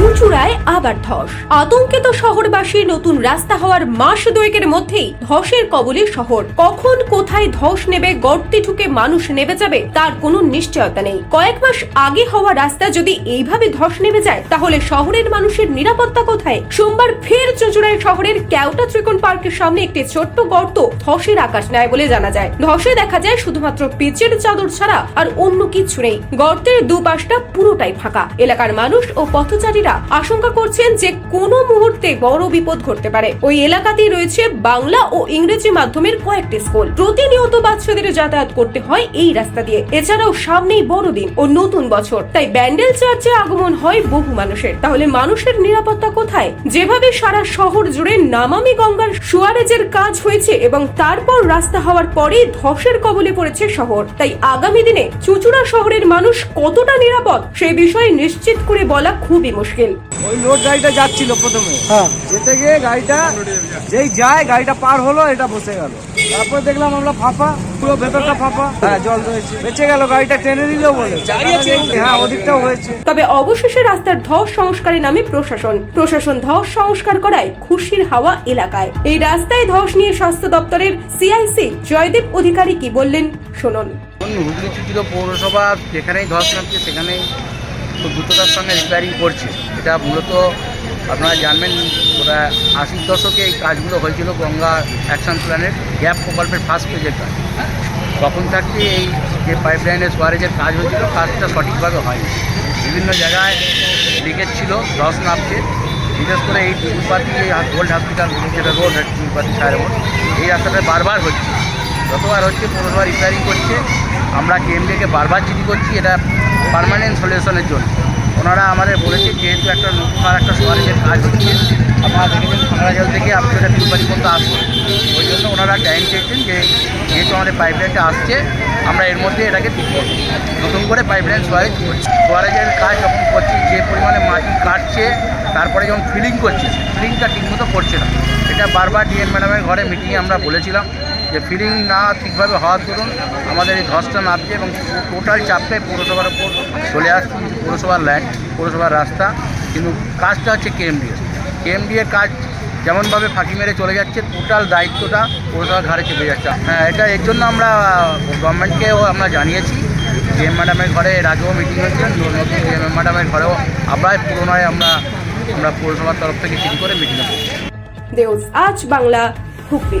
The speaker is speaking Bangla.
চুঁচুড়ায় আবার ধস। আতঙ্কিত শহরবাসী নতুন রাস্তা হওয়ার মাস দুয়েকের মধ্যেই ধসের কবলে শহর। কখন কোথায় ধস নেবে, গর্তে ঢুকে মানুষ নেবে যাবে, তার কোনো নিশ্চয়তা নেই। কয়েক মাস আগে হওয়া রাস্তা যদি এইভাবে ধস নেমে যায়, তাহলে শহরের মানুষের নিরাপত্তা কোথায়? সোমবার ফের চুঁচুড়ায় শহরের ক্যাউটা ত্রিকোণ পার্কের সামনে একটি ছোট্ট গর্ত ধসের আকাশ নেয় বলে জানা যায়। ধসে দেখা যায় শুধুমাত্র পিচের চাদর ছাড়া আর অন্য কিছু নেই। গর্তের দুপাশটা পুরোটাই ফাঁকা। এলাকার মানুষ ও পথচারীরা আশঙ্কা করছেন যে কোনো মুহূর্তে বড় বিপদ ঘটতে পারে। ওই এলাকাতেই রয়েছে বাংলা ও ইংরেজি মাধ্যমের কয়েকটি স্কুল। প্রতিনিয়ত বাচ্চাদের যাতায়াত করতে হয় এই রাস্তা দিয়ে। এছাড়াও সামনেই বড়দিন ও নতুন বছর। তাই ব্যান্ডেল চার্চে আগমন হয় বহু মানুষের। তাহলে মানুষের নিরাপত্তা কোথায়? যেভাবে সারা শহর জুড়ে নামামি গঙ্গার সুয়ারেজের কাজ হয়েছে এবং তারপর রাস্তা হওয়ার পরে ধসের কবলে পড়েছে শহর। তাই আগামী দিনে চুচুড়া শহরের মানুষ কতটা নিরাপদ সেই বিষয়ে নিশ্চিত করে বলা খুবই মুশকিল। ওই লোড গাড়িটা যাচ্ছিল প্রথমে। হ্যাঁ। যেতে গিয়ে গাড়িটা যেই যায় গাড়িটা পার হলো এটা বসে গেল। তারপরে দেখলাম আমরা ফাঁপা পুরো ভেতরটা ফাঁপা। হ্যাঁ জল রয়েছে বেঁচে গেল গাড়িটা টেনে দিল বলে। হ্যাঁ ওদিকটাও হয়েছে। তবে অবশেষে রাস্তার ধস সংস্কারের নামে প্রশাসন। প্রশাসন ধস সংস্কার করায় খুশির হাওয়া এলাকায়। এই রাস্তায় ধস নিয়ে স্বাস্থ্য দপ্তরের সিআইসি জয়দীপ অধিকারী কি বললেন শুনুন। হুগলি চুচির পৌরসভা যেখানেই ধস নামছে সেখানেই খুব দ্রুততার সঙ্গে রিপেয়ারিং করছে। এটা মূলত আপনারা জানবেন ওরা আশির দশকে এই কাজগুলো হয়েছিল গঙ্গা অ্যাকশন প্ল্যানের গ্যাপ প্রকল্পের ফার্স্ট পেজের কাজ। তখন থাকতে এই যে পাইপলাইনের সোয়ারেজের কাজ হয়েছিল, কাজটা সঠিকভাবে হয়নি। বিভিন্ন জায়গায় লিকেজ ছিল দশ নামছে। বিশেষ করে এই চুলপাতি ওল্ড হসপিটাল যেটা রোড সাহের রোড এই রাস্তাটা বারবার হচ্ছে। যতবার হচ্ছে পুরোবার রিপেয়ারিং করছে। আমরা কেএমডিকে বারবার চিঠি করছি, এটা পার্মানেন্ট সলিউশনের জন্য। ওনারা আমাদের বলেছে যেহেতু একটা নতুন আর একটা সোয়ারেজের কাজ হচ্ছে, আপনারা দেখেছেন খাংড়া জল থেকে আপনারা তিরুপাতি পর্যন্ত আসছে ওই জন্য ওনারা টাইম চেয়েছেন যে যেহেতু আমাদের পাইপলাইনটা আসছে, আমরা এর মধ্যে এটাকে ঠিক করব। নতুন করে পাইপলাইন সোয়ারেজ করছি। সোয়ারেজের কাজ যখন করছি, যে পরিমাণে মাটি কাটছে, তারপরে যখন ফিলিং করছে ফিলিংটা ঠিকমতো করছে না। এটা বারবার ডিএন ম্যাডামের ঘরে মিটিংয়ে আমরা বলেছিলাম। যে ফিলিং না ঠিকভাবে হওয়ার দরুন আমাদের এই ধসটা নামছে এবং টোটাল চাপটাই পৌরসভার ওপর চলে আসছে, পৌরসভার ল্যান্ড পৌরসভার রাস্তা। কিন্তু কাজটা হচ্ছে কেএমডিএ কেএমডিএ কাজ যেমনভাবে ফাঁকি মেরে চলে যাচ্ছে টোটাল দায়িত্বটা পৌরসভার ঘাড়ে চেপে যাচ্ছে। হ্যাঁ এটা এর জন্য আমরা গভর্নমেন্টকেও আমরা জানিয়েছি। ডিএম ম্যাডামের ঘরে এর আগেও মিটিং হয়েছিলেন নতুন ডিএম ম্যাডামের ঘরেও আবার পুনরায় আমরা আমরা পৌরসভার তরফ থেকে চিঠি করে মিটিং দেউস, আজ বাংলা হুগলি।